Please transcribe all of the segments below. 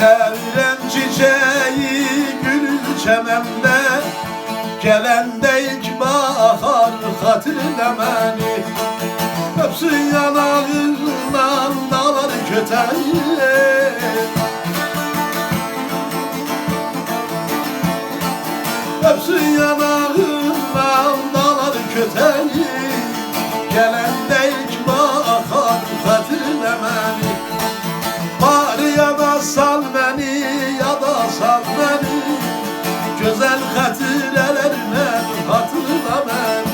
Bayram çiçeği gül çemende Gelende ilk bahar hatırla beni. Öpsün yanağından dağlar köteyi Öpsün yanağından dağlar köteyi Gelende hatirelerine hatırla beni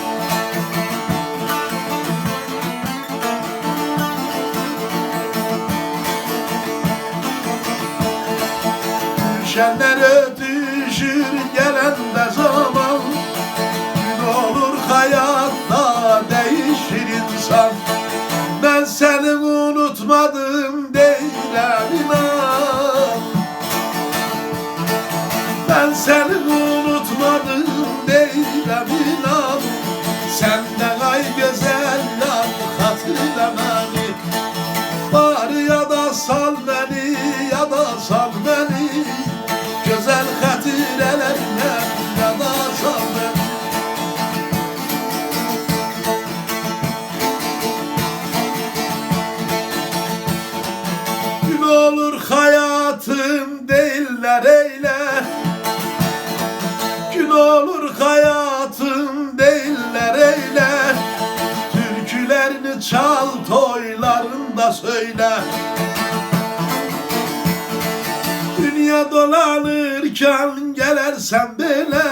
Düşenlere düşür zaman. Gün olur hayatta değişir insan. Ben seni unutmadım değilim inan. Ben seni değilim inan Senden ay güzel hatırla beni. Bari ya da sal beni ya da sal beni. Güzel hatirelerine ya da sal beni. Olur hayatım değiller söyle. Dünya dolanırken gelersen bile